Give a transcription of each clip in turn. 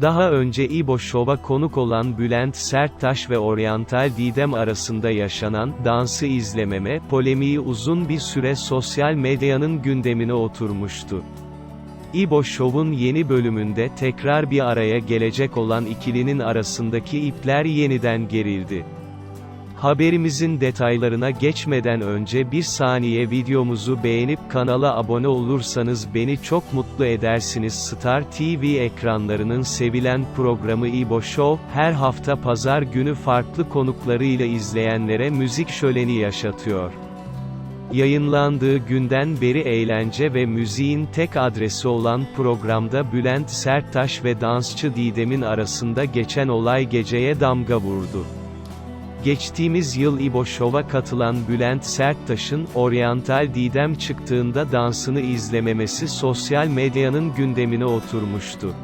Daha önce İbo Show'a konuk olan Bülent Serttaş ve Oriental Didem arasında yaşanan dansı izlememe polemiği uzun bir süre sosyal medyanın gündemine oturmuştu. İbo Show'un yeni bölümünde tekrar bir araya gelecek olan ikilinin arasındaki ipler yeniden gerildi. Haberimizin detaylarına geçmeden önce bir saniye videomuzu beğenip kanala abone olursanız beni çok mutlu edersiniz. Star TV ekranlarının sevilen programı İbo Show, her hafta pazar günü farklı konuklarıyla izleyenlere müzik şöleni yaşatıyor. Yayınlandığı günden beri eğlence ve müziğin tek adresi olan programda Bülent Serttaş ve dansçı Didem'in arasında geçen olay geceye damga vurdu. Geçtiğimiz yıl İbo Show'a katılan Bülent Serttaş'ın, Oriental Didem çıktığında dansını izlememesi sosyal medyanın gündemine oturmuştu.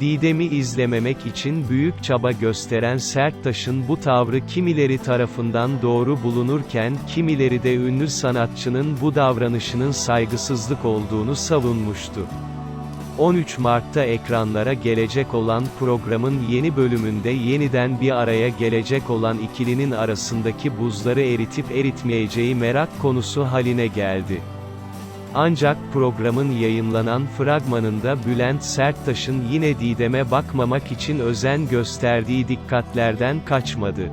Didem'i izlememek için büyük çaba gösteren Serttaş'ın bu tavrı kimileri tarafından doğru bulunurken kimileri de ünlü sanatçının bu davranışının saygısızlık olduğunu savunmuştu. 13 Mart'ta ekranlara gelecek olan programın yeni bölümünde yeniden bir araya gelecek olan ikilinin arasındaki buzları eritip eritmeyeceği merak konusu haline geldi. Ancak programın yayınlanan fragmanında Bülent Serttaş'ın yine Didem'e bakmamak için özen gösterdiği dikkatlerden kaçmadı.